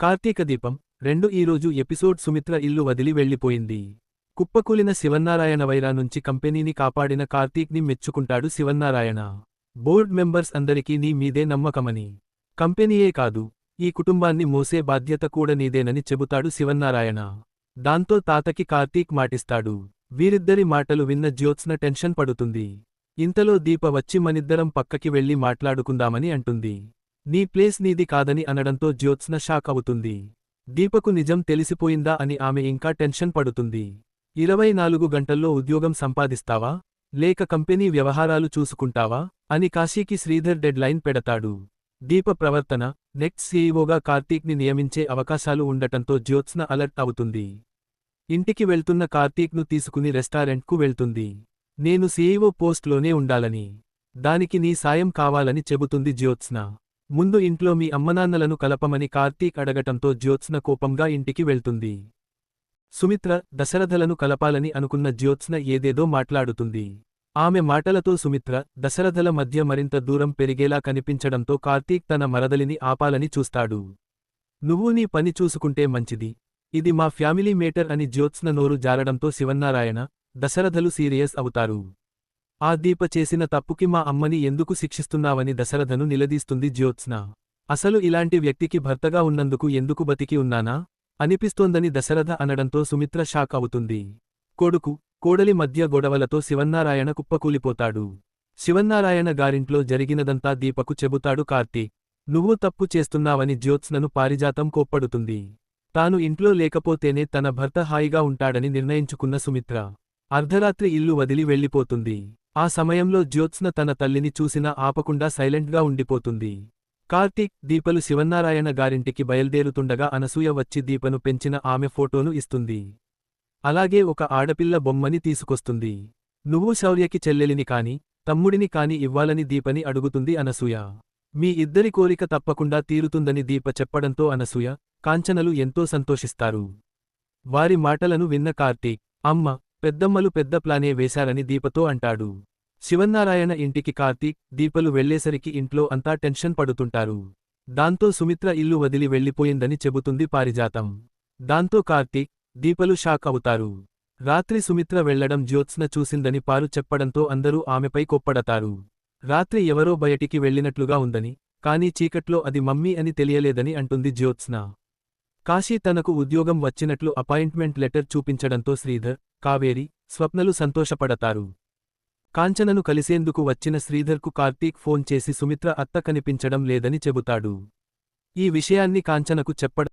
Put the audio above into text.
కార్తీక దీపం రెండు ఈరోజు ఎపిసోడ్ సుమిత్ర ఇల్లు వదిలి వెళ్ళిపోయింది కుప్పకూలిన శివన్నారాయణ వైరా నుంచి కంపెనీని కాపాడిన కార్తీక్ని మెచ్చుకుంటాడు శివన్నారాయణ. బోర్డ్ మెంబర్స్ అందరికీ నీ మీదే నమ్మకమని. కంపెనీయే కాదు ఈ కుటుంబాన్ని మోసే బాధ్యత కూడా నీదేనని చెబుతాడు శివన్నారాయణ. దాంతో తాతకి కార్తీక్ మాటిస్తాడు. వీరిద్దరి మాటలు విన్న జ్యోత్స్న టెన్షన్ పడుతుంది. ఇంతలో దీప వచ్చి మనిద్దరం పక్కకి వెళ్ళి మాట్లాడుకుందామని అంటుంది. నీ ప్లేస్ నీది కాదని అనడంతో జ్యోత్స్న షాక్ అవుతుంది. దీపకు నిజం తెలిసిపోయిందా అని ఆమె ఇంకా టెన్షన్ పడుతుంది. ఇరవై నాలుగు గంటల్లో ఉద్యోగం సంపాదిస్తావా? లేక కంపెనీ వ్యవహారాలు చూసుకుంటావా? అని కాశీకి శ్రీధర్ డెడ్ లైన్ పెడతాడు. దీప ప్రవర్తన నెక్స్ట్ సీఈఓగా కార్తీక్ని నియమించే అవకాశాలు ఉండటంతో జ్యోత్స్న అలర్ట్ అవుతుంది. ఇంటికి వెళ్తున్న కార్తీక్ను తీసుకుని రెస్టారెంట్కు వెళ్తుంది. నేను సీఈఓ పోస్ట్లోనే ఉండాలని. దానికి నీ సాయం కావాలని చెబుతుంది జ్యోత్స్న. ముందు ఇంట్లో మీ అమ్మనాన్నలను కలపమని కార్తీక్ అడగటంతో జ్యోత్స్న కోపంగా ఇంటికి వెళ్తుంది. సుమిత్ర దశరథలను కలపాలని అనుకున్న జ్యోత్స్న ఏదేదో మాట్లాడుతుంది. ఆమె మాటలతో సుమిత్ర దశరథల మధ్య మరింత దూరం పెరిగేలా కనిపించడంతో కార్తీక్ తన మరదలిని ఆపాలని చూస్తాడు. నువ్వు నీ పని చూసుకుంటే మంచిది. ఇది మా ఫ్యామిలీ మేటర్ అని జ్యోత్స్న నోరు జారడంతో శివన్నారాయణ దశరథలు సీరియస్ అవుతారు. ఆ దీప చేసిన తప్పుకి మా అమ్మని ఎందుకు శిక్షిస్తున్నావని దశరథను నిలదీస్తుంది జ్యోత్స్న. అసలు ఇలాంటి వ్యక్తికి భర్తగా ఉన్నందుకు ఎందుకు బతికి ఉన్నానా? అనిపిస్తోందని దశరథ అనడంతో సుమిత్ర షాక్ అవుతుంది. కొడుకు కోడలి మధ్య గొడవలతో శివన్నారాయణ కుప్పకూలిపోతాడు. శివన్నారాయణ గారింట్లో జరిగినదంతా దీపకు చెబుతాడు కార్తీక్. నువ్వు తప్పు చేస్తున్నావని జ్యోత్స్నను పారిజాతం కోప్పడుతుంది. తాను ఇంట్లో లేకపోతేనే తన భర్త హాయిగా ఉంటాడని నిర్ణయించుకున్న సుమిత్ర. అర్ధరాత్రి ఇల్లు వదిలి వెళ్ళిపోతుంది. ఆ సమయంలో జ్యోత్స్న తన తల్లిని చూసినా ఆపకుండా సైలెంట్గా ఉండిపోతుంది. కార్తీక్ దీపలు శివన్నారాయణ గారింటికి బయల్దేరుతుండగా అనసూయ వచ్చి దీపను పెంచిన ఆమె ఫోటోను ఇస్తుంది. అలాగే ఒక ఆడపిల్ల బొమ్మని తీసుకొస్తుంది. నువ్వు శౌర్యకి చెల్లెలిని కాని తమ్ముడిని కాని ఇవ్వాలని దీపని అడుగుతుంది అనసూయ. మీ ఇద్దరి కోరిక తప్పకుండా తీరుతుందని దీప చెప్పడంతో అనసూయ కాంచనలు ఎంతో సంతోషిస్తారు. వారి మాటలను విన్న కార్తీక్ అమ్మ పెద్దమ్మలు పెద్ద ప్లానే వేశారని దీపతో అంటాడు. శివన్నారాయణ ఇంటికి కార్తీక్ దీపలు వెళ్ళేసరికి ఇంట్లో అంతా టెన్షన్ పడుతుంటారు. దాంతో సుమిత్ర ఇల్లు వదిలి వెళ్ళిపోయిందని చెబుతుంది పారిజాతం. దాంతో కార్తీక్ దీపలు షాక్ అవుతారు. రాత్రి సుమిత్ర వెళ్ళడం జ్యోత్స్న చూసిందని పారు చెప్పడంతో అందరూ ఆమెపై కొప్పడతారు. రాత్రి ఎవరో బయటికి వెళ్ళినట్లుగా ఉందని కానీ చీకట్లో అది మమ్మీ అని తెలియలేదని అంటుంది జ్యోత్స్న. కాశీ తనకు ఉద్యోగం వచ్చినట్లు అపాయింట్మెంట్ లెటర్ చూపించడంతో శ్రీధర్ కావేరి స్వప్నలు సంతోషపడతారు. కాంచనను కలిసేందుకు వచ్చిన శ్రీధర్కు కార్తీక్ ఫోన్ చేసి సుమిత్ర అత్త కనిపించడం లేదని చెబుతాడు. ఈ విషయాన్ని కాంచనకు చెప్పడం